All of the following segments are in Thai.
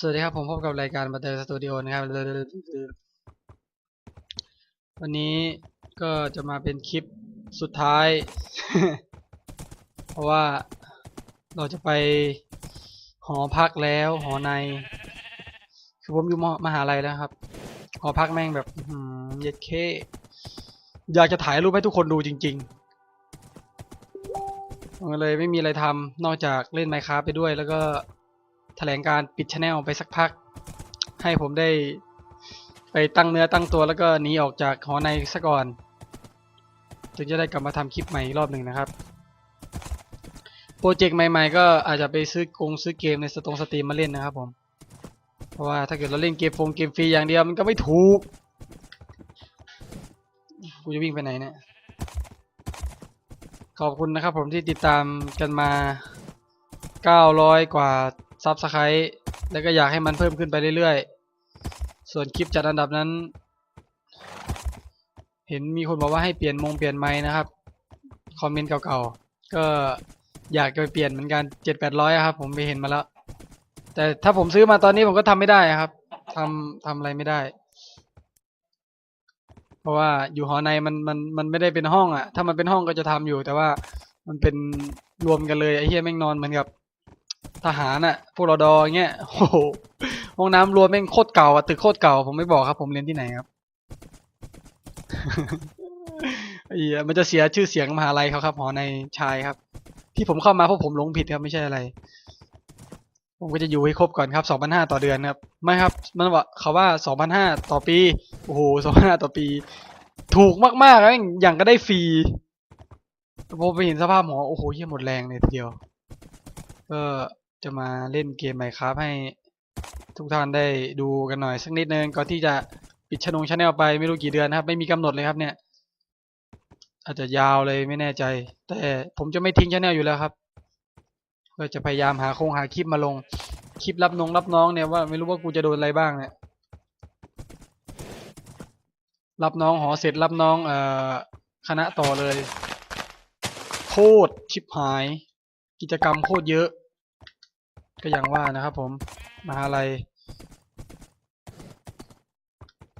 สวัสดีครับผมพบกับรายการบันเทิงสตูดิโอนะครับ วันนี้ก็จะมาเป็นคลิปสุดท้าย เพราะว่าเราจะไปหอพักแล้วหอใน คือผมอยู่มหาลัยแล้วครับ หอพักแม่งแบบเย็ดเค อยากจะถ่ายรูปให้ทุกคนดูจริงๆเลยไม่มีอะไรทำนอกจากเล่นไมค้าไปด้วยแล้วก็ แถลงการปิดช anel ไปสักพัก ให้ผมได้ไปตั้งเนื้อตั้งตัวแล้วก็หนีออกจากหอในซะก่อน จึงจะได้กลับมาทำคลิปใหม่อีกรอบหนึ่งนะครับ โปรเจกต์ใหม่ ๆ ก็อาจจะไปซื้อกงซื้อเกมในสตรงสตรีมมาเล่นนะครับผม เพราะว่าถ้าเกิดเราเล่นเกมฟงเกมฟรีอย่างเดียวมันก็ไม่ถูก กูจะวิ่งไปไหนเนี่ย ขอบคุณนะครับผมที่ติดตามกันมา 900 กว่าซับสไครต์แล้วก็อยากให้มันเพิ่มขึ้นไปเรื่อยๆ ส่วนคลิปจัดอันดับนั้น เห็นมีคนบอกว่าให้เปลี่ยนมงเปลี่ยนไม้นะครับ คอมเมนต์เก่าๆ ก็อยากจะไปเปลี่ยนเหมือนกัน7-800อะครับ ผมไปเห็นมาแล้ว แต่ถ้าผมซื้อมาตอนนี้ผมก็ทำไม่ได้ครับทำทำอะไรไม่ได้ เพราะว่าอยู่หอในมันมันมันไม่ได้เป็นห้องอะถ้ามันเป็นห้องก็จะทำอยู่ แต่ว่ามันเป็นรวมกันเลยไอ้เหี้ยแม่งนอนเหมือนกับ ทหารอะพวกรอดออย่างเงี้ยโอ้โหห้องน้ำรวมแม่งโคตรเก่าอะตึกโคตรเก่า ผมไม่บอกครับ ผมเรียนที่ไหนครับไอ้เหี้ยมันจะเสียชื่อเสียงมหาลัยเขาครับหอในชายครับ ที่ผมเข้ามาเพราะผมหลงผิดครับไม่ใช่อะไร ผมก็จะอยู่ให้ครบก่อนครับ2,500ต่อเดือนครับ ไม่ครับ มันว่าเขาว่า2,500ต่อปี โอ้โห2,500ต่อปี ถูกมากๆแล้วอย่างก็ได้ฟรีแต่พอไปเห็นสภาพหมอโอ้โหเหี้ยหมดแรงเลยทีเดียว ก็จะมาเล่นเกมใหม่ครับให้ทุกท่านได้ดูกันหน่อยสักนิดนึงก่อนที่จะปิดชนงชาแนลไปไม่รู้กี่เดือนครับ ไม่มีกำหนดเลยครับเนี่ย อาจจะยาวเลยไม่แน่ใจ แต่ผมจะไม่ทิ้งชาแนลอยู่แล้วครับก็จะพยายามหาโครงหาคลิปมาลงคลิปรับนงรับน้องเนี่ยว่าไม่รู้ว่ากูจะโดนอะไรบ้างเนี่ยรับน้องหอเสร็จรับน้องเอ่อคณะต่อเลยโคตรชิบหาย กิจกรรมโคตรเยอะ ก็อย่างว่านะครับผม มหาลัย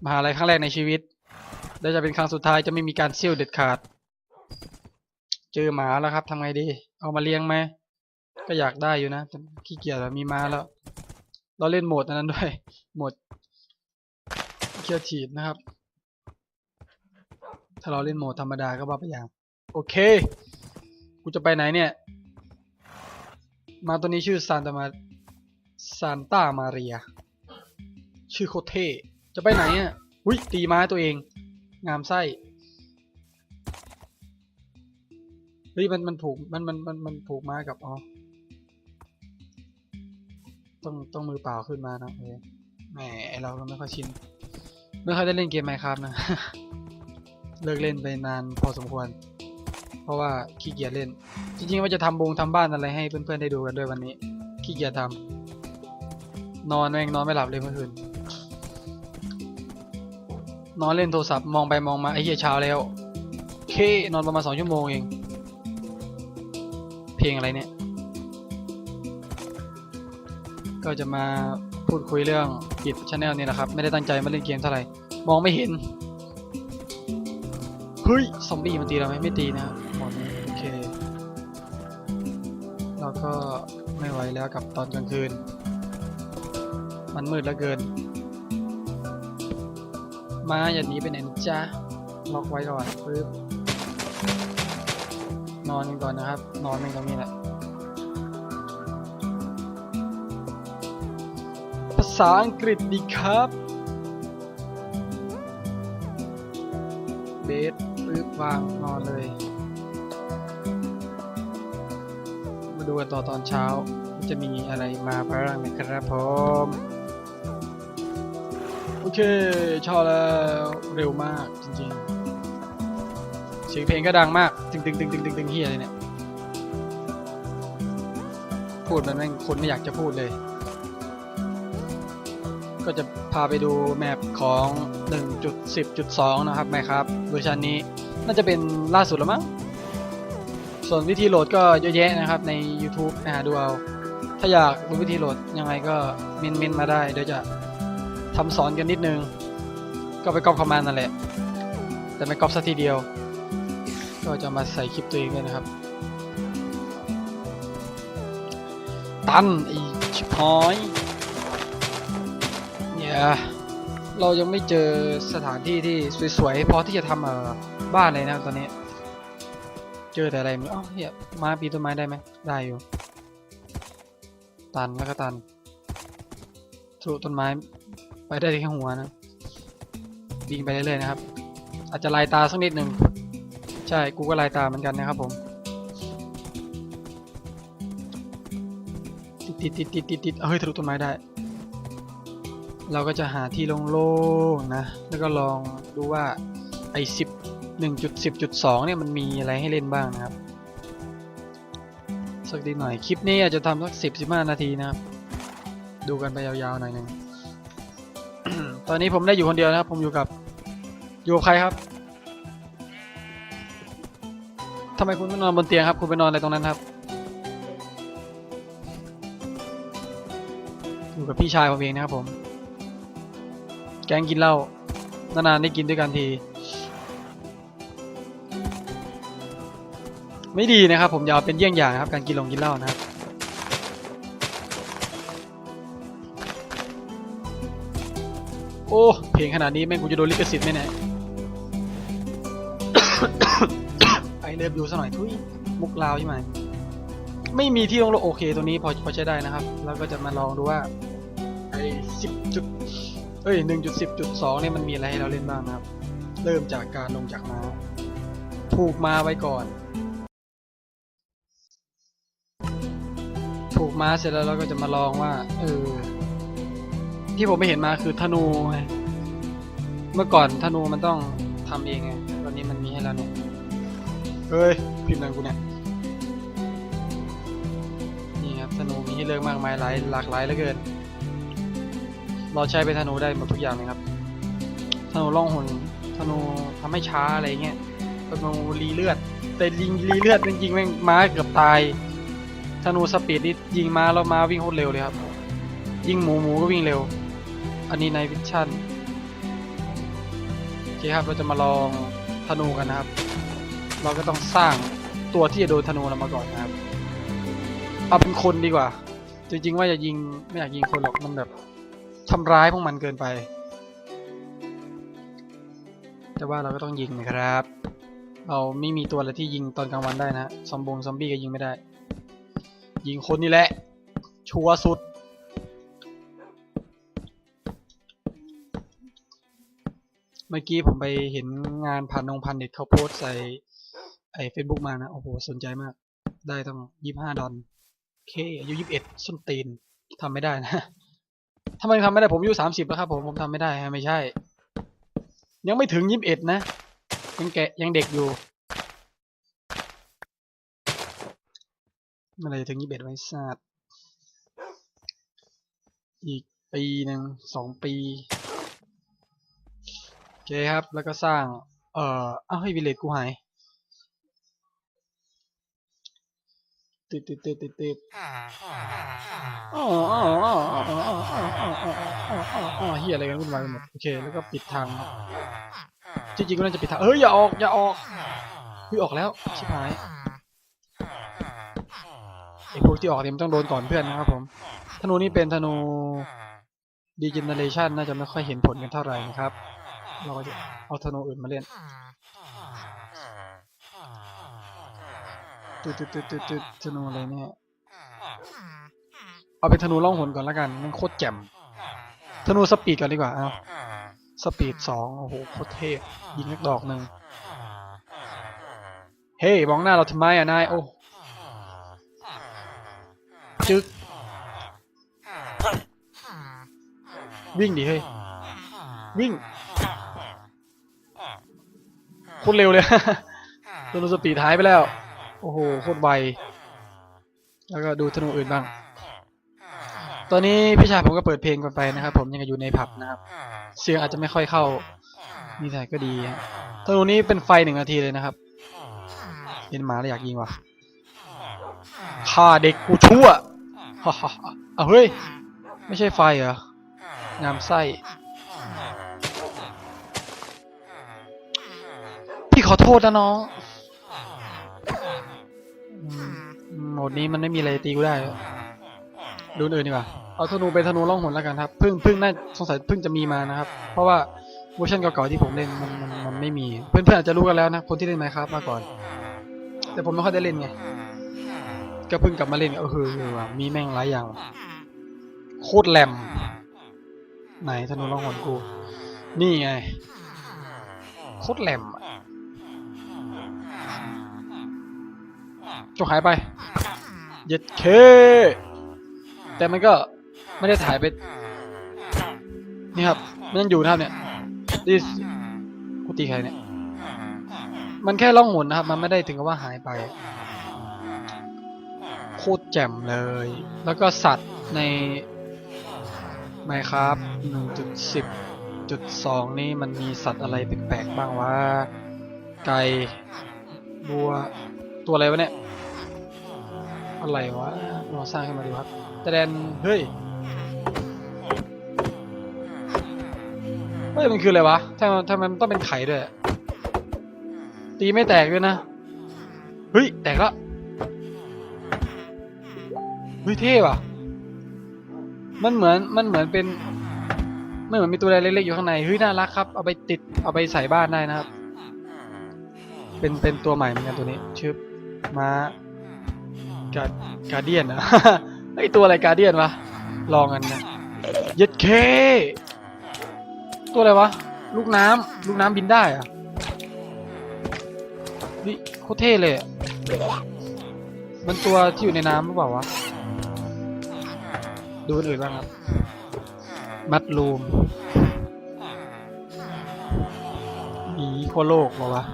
มหาลัยครั้งแรกในชีวิต และจะเป็นครั้งสุดท้ายจะไม่มีการเซี่ยวเด็ดขาด เจอหมาแล้วครับทำไงดี เอามาเลี้ยงไหม ก็อยากได้อยู่นะแต่ขี้เกียจอะมีมาแล้ว เราเล่นโหมดนั้นด้วย โหมดเคียทีฟนะครับ ถ้าเราเล่นโหมดธรรมดาก็บ้าไปอย่าง โอเค กูจะไปไหนเนี่ย มาตัวนี้ชื่อซานตามาซานตามาเรีย ชื่อโคเทจะไปไหนอะอุ้ยตีไม้ตัวเอง งามไส้เฮ้ยมันมันผูกมันมันมันมันผูกมากับอ๋อต้องต้องมือเปล่าขึ้นมานะเออแหมไอเราไม่ค่อยชินไม่ค่อยได้เล่นเกมไมค์ครับนะ เลิกเล่นไปนานพอสมควร เพราะว่าขี้เกียจเล่น จริงๆว่าจะทำบงทำบ้านอะไรให้เพื่อนๆได้ดูกันด้วยวันนี้ขี้เกียจทำนอนแม่งนอนไม่หลับเลยเมื่อคืนนอนเล่นโทรศัพท์มองไปมองมาไอ้เหี้ยเช้าแล้วเคนอนประมาณสองชั่วโมงเอง เพลงอะไรเนี่ย ก็จะมาพูดคุยเรื่องปิดช anel นี่แหละครับ ไม่ได้ตั้งใจมาเล่นเกมเท่าไหร่ มองไม่เห็น เฮ้ย ซอมบี้มันตีเราไหมไม่ตีนะครับ เราก็ไม่ไหวแล้วกับตอนกลางคืน มันมืดเหลือเกิน มาอย่าหนีไปไหนนะจ๊ะล็อกไว้ก่อนปึ๊บนอนกันก่อนนะครับ นอนกันตรงนี้แหละภาษาอังกฤษดีครับเบสปึ๊บวางนอนเลย ดูกันต่อตอนเช้า จะมีอะไรมาบ้างนะครับผมโอเคเช้าแล้วเร็วมากจริงๆเสียงเพลงก็ดังมากตึงตึงตึงตึงตึงตึงเฮียอะไรเนี่ยพูดมันแม่งคนไม่อยากจะพูดเลย ก็จะพาไปดูแมปของ 1.10.2 นะครับไหมครับเวอร์ชันนี้น่าจะเป็นล่าสุดแล้วมั้ง ส่วนวิธีโหลดก็เยอะแยะนะครับใน YouTube นะฮะดูเอา ถ้าอยากรู้วิธีโหลดยังไงก็เมนเมนมาได้เดี๋ยวจะทำสอนกันนิดนึง ก็ไปก๊อปคอมมานด์นั่นแหละ แต่ไม่ก๊อปสักทีเดียว ก็จะมาใส่คลิปตัวเองด้วยนะครับ ตันไอชิบหอยเนี่ยเรายังไม่เจอสถานที่ที่สวยๆพอที่จะทำบ้านเลยนะตอนนี้ เจอแต่อะไรไมันอ๋อเฮียมาปีนต้นไม้ได้ไหมได้อยู่ ตันแล้วก็ตันทะลุต้นไม้ไปได้แค่หัวนะบินไปเรื่อยๆนะครับ อาจจะลายตาสักนิดหนึ่งใช่กูก็ลายตาเหมือนกันนะครับผมติดติดติดติดติดติดเฮ้ยทะลุต้นไม้ได้ เราก็จะหาที่โล่งๆนะ แล้วก็ลองดูว่าไอ้สิบ หนึ่งจุดสิบจุดสองเนี่ยมันมีอะไรให้เล่นบ้างนะครับ สักนิดหน่อย คลิปนี้อาจจะทำสักสิบสิบห้านาทีนะครับ ดูกันไปยาวๆหน่อยหนึ่งตอนนี้ผมได้อยู่คนเดียวนะครับ ผมอยู่กับ อยู่กับใครครับทำไมคุณไม่นอนบนเตียงครับ คุณไปนอนอะไรตรงนั้นครับ อยู่กับพี่ชายผมเองนะครับผม แกงกินเหล้านานๆได้กินด้วยกันที ไม่ดีนะครับ ผมอย่าเอาเป็นเยี่ยงอย่างนะครับ การกินลงกินเหล้านะครับโอ้เพลงขนาดนี้แม่งกูจะโดนลิขสิทธิ์ไหมเนี่ยไอเลิฟยูซะหน่อยทุยมุกลาวใช่ไหมไม่มีที่ลงโลกโอเคตัวนี้พอพอใช้ได้นะครับ แล้วก็จะมาลองดูว่าไอสิบจุดเอ้ยหนึ่งจุดสิบจุดสองเนี่ยมันมีอะไรให้เราเล่นบ้างนะครับ เริ่มจากการลงจากม้าผูกมาไว้ก่อน ผูกม้าเสร็จแล้วเราก็จะมาลองว่า เออ ที่ผมไม่เห็นมาคือธนูไงเมื่อก่อนธนูมันต้องทำเองไงตอนนี้มันมีให้แล้วเนี่ยเฮ้ยพิมพ์ดังกูเนี่ยนี่ครับธนูมีให้เลือกมากมายหลายหลากหลายเหลือเกิน เราใช้เป็นธนูได้หมดทุกอย่างเลยครับธนูล่องหนธนูทำให้ช้าอะไรเงี้ยธนูรีเลือดแต่ยิงรีเลือดจริงๆแม่งม้าเกือบตาย ธนูสปีดนี่ยิงมาแล้วมาวิ่งโคตรเร็วเลยครับ ยิงหมูหมูก็วิ่งเร็ว อันนี้ในวิชั่นโอเคครับเราจะมาลองธนูกันนะครับ เราก็ต้องสร้างตัวที่จะโดนธนูเรามาก่อนนะครับเอาเป็นคนดีกว่า จริงๆว่าจะยิงไม่อยากยิงคนหรอกมันแบบทำร้ายพวกมันเกินไป แต่ว่าเราก็ต้องยิงนะครับ เราไม่มีตัวอะไรที่ยิงตอนกลางวันได้นะ ซอมบงซอมบี้ก็ยิงไม่ได้ ยิงคนนี่แหละ ชัวร์สุด เมื่อกี้ผมไปเห็นงานผ่านนงพันเน็ตเขาโพสใส่ไอ้เฟซบุ๊กมานะ โอ้โห สนใจมาก ได้ต้องยี่ห้าดอลเคอายุยี่สิบเอ็ดส้นตีนทำไม่ได้นะทำไมทำไม่ได้ผมอายุสามสิบแล้วครับผมผมทำไม่ได้ฮะไม่ใช่ ยังไม่ถึงยี่สิบเอ็ดนะยังแกะยังเด็กอยู่ อะไรถึงยี่สิบเอ็ดไว้ศาสตร์อีกปีหนึ่งสองปีโอเคครับแล้วก็สร้าง เอ่ออ้าวให้วิเลตกูหายติดติดติดติดติดอ๋ออ๋ออ๋ออ๋ออ๋ออ๋อเฮียอะไรกันวุ่นวายหมดโอเคแล้วก็ปิดทางครับจริงๆก็น่าจะปิดทางเฮ้ยอย่าออกอย่าออกพี่ออกแล้วชิบหาย อ้พวกที่ออกเนี่ยมันต้องโดนก่อนเพื่อนนะครับผมธนูนี่เป็นธนู degeneration น่าจะไม่ค่อยเห็นผลกันเท่าไหร่นะครับ เราก็จะเอาธนูอื่นมาเล่นตึ๊ดตึ๊ดตึ๊ดตึ๊ดตึ๊ดธนูอะไรเนี่ยเอาเป็นธนูล่องหนก่อนแล้วกันมันโคตรแจ่มธนูสปีดก่อนดีกว่าเอาสปีดสองโอ้โหโคตรเท่ยิงนักดอกหนึ่งเฮ้ยมองหน้าเราทำไมอะนายโอ้ จึ๊กวิ่งดิเฮ้ย วิ่งโคตรเร็วเลยธนูสปีดหายไปแล้ว โอ้โหโคตรไว แล้วก็ดูธนูอื่นบ้าง ตอนนี้พี่ชายผมก็เปิดเพลงกันไปนะครับ ผมยังอยู่ในผับนะครับ เสียงอาจจะไม่ค่อยเข้า นี่แต่ก็ดีธนูนี้เป็นไฟหนึ่งนาทีเลยนะครับเห็นหมาแล้วอยากยิงว่ะฆ่าเด็กกูชั่ว ฮ่าฮ่าเอาเฮ้ย ไม่ใช่ไฟเหรองามไส้ พี่ขอโทษนะน้องโหมดนี้มันไม่มีอะไรตีกูได้ ดูอื่นดีกว่า เอาธนูเป็นธนูล่องหนแล้วกันครับพิ่งพิ่งน่าสงสัยพิ่งจะมีมานะครับ เพราะว่าเวอร์ชันเก่าๆที่ผมเล่นมันมันมันไม่มี เพื่อนๆอาจจะรู้กันแล้วนะ คนที่เล่นไมครับมาก่อน แต่ผมไม่ค่อยได้เล่นไง ก็เพิ่งกลับมาเล่นเออคือว่ะมีแม่งหลายอย่างว่ะโคตรแหลม ไหนธนูล่องหนกู นี่ไง โคตรแหลมอะจกหายไป เย็ดเค แต่มันก็ไม่ได้ถ่ายไป นี่ครับ มันยังอยู่นะครับเนี่ยดิกูตีใครเนี่ย มันแค่ล่องหนนะครับ มันไม่ได้ถึงกับว่าหายไป คตรแจ่มเลย แล้วก็สัตว์ใน Minecraft 1.10.2นี่มันมีสัตว์อะไรแปลกๆบ้างวะไก่บัวตัวอะไรวะเนี่ย อะไรวะลองสร้างขึ้นมาดูครับแต่แดนเฮ้ยเฮ้ยมันคืออะไรวะทำไมทำไมมันต้องเป็นไข่ด้วย ตีไม่แตกด้วยนะ เฮ้ย แตกแล้ว ฮ้ยเท่ว่ะ มันเหมือนมันเหมือนเป็นมันเหมือนมีตัวอะไรเล็กๆอยู่ข้างในเฮ้ยน่ารักครับเอาไปติดเอาไปใส่บ้านได้นะครับ เป็นเป็นตัวใหม่เหมือนกันตัวนี้ชื่อมากาการเดียนอะไอตัวอะไรการเดียนวะลองกันนะย็ดเค ตัวอะไรวะ ลูกน้ำลูกน้ำบินได้อะนี่โคตรเท่เลย มันตัวที่อยู่ในน้ำหรือเปล่าวะ ดูอื่นบ้างครับมัดรูมหมีขั้วโลกหรอวะ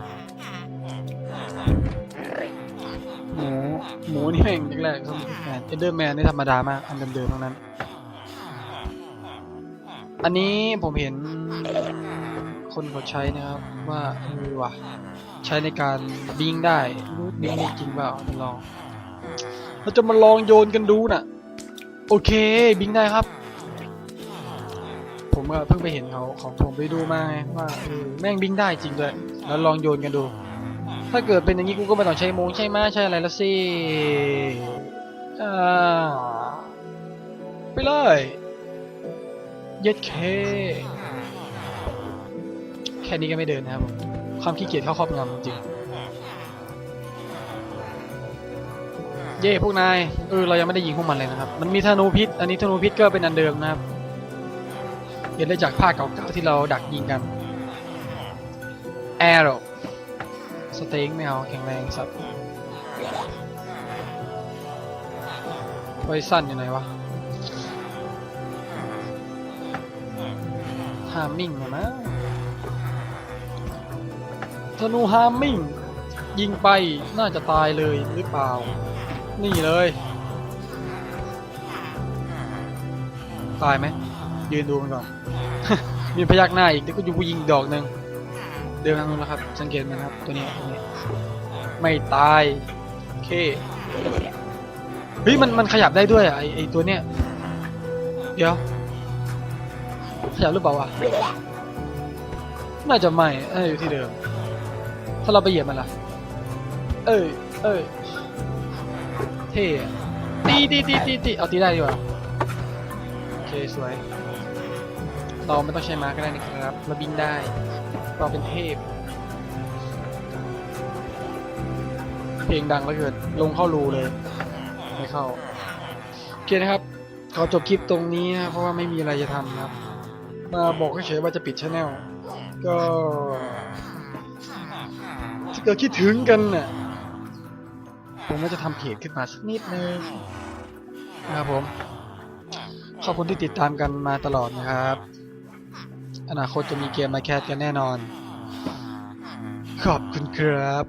หมูหมูนี่แม่งแรกๆก็มีแมนเอเดอร์แมนนี่ธรรมดามาก อันเดิมๆทั้งนั้น อันนี้ผมเห็นคนเขาใช้นะครับ ว่าเออว่ะใช้ในการบิงได้รู้บิงได้จริงเปล่าจะลองเราจะมาลองโยนกันดูน่ะ โอเคบิงได้ครับ ผมก็เพิ่งไปเห็นเขาของผมไปดูมาว่าเออแม่งบิงได้จริงด้วยแล้วลองโยนกันดู ถ้าเกิดเป็นอย่างนี้กูก็ไม่ต้องใช้มงใช่ไหมใช่อะไรแล้วสิอ่าไปเลยเย็ดเค แค่นี้ก็ไม่เดินนะครับผมความขี้เกียจเข้าครอบงำจริง เย่พวกนายเออเรายังไม่ได้ยิงพวกมันเลยนะครับ มันมีธนูพิษ อันนี้ธนูพิษก็เป็นอันเดิมนะครับ เห็นได้จากภาคเก่าๆที่เราดักยิงกัน Arrow สเต็งไม่เอาแข็งแรงสัตว์ไวสั้นอยู่ไหนวะฮามิ่งนะธนูฮามิ่ง ยิงไปน่าจะตายเลยหรือเปล่า นี่เลย ตายไหม ยืนดูมันก่อน มีพยักหน้าอีกเดี๋ยวก็อยู่ยิงดอกหนึ่งเดินทางนู้นแล้วครับ สังเกตไหมครับตัวนี้ตัวนี้ ไม่ตาย โอเค เฮ้ยมันมันขยับได้ด้วยอะไอไอตัวเนี้ย เดี๋ยว ขยับหรือเปล่าวะ น่าจะไม่เอ้ยอยู่ที่เดิม ถ้าเราไปเหยียบมันล่ะ เอ้ย เอ้ย เท่อะตีตีตีตีตีเอาตีได้ดีกว่าโอเคสวยเราไม่ต้องใช้ม้าก็ได้นะครับเราบินได้เราเป็นเทพ เพลงดังแล้วเกินลงเข้ารูเลย ไม่เข้าโอเคนะครับ ขอจบคลิปตรงนี้นะเพราะว่าไม่มีอะไรจะทำครับ มาบอกเฉยๆว่าจะปิดช anel ก็ถ้าเกิดคิดถึงกันน่ะ ผมก็จะทำเพจขึ้นมาสักนิดนึงนะครับผม ขอบคุณที่ติดตามกันมาตลอดนะครับ อนาคตจะมีเกมมาแคสกันแน่นอน ขอบคุณครับ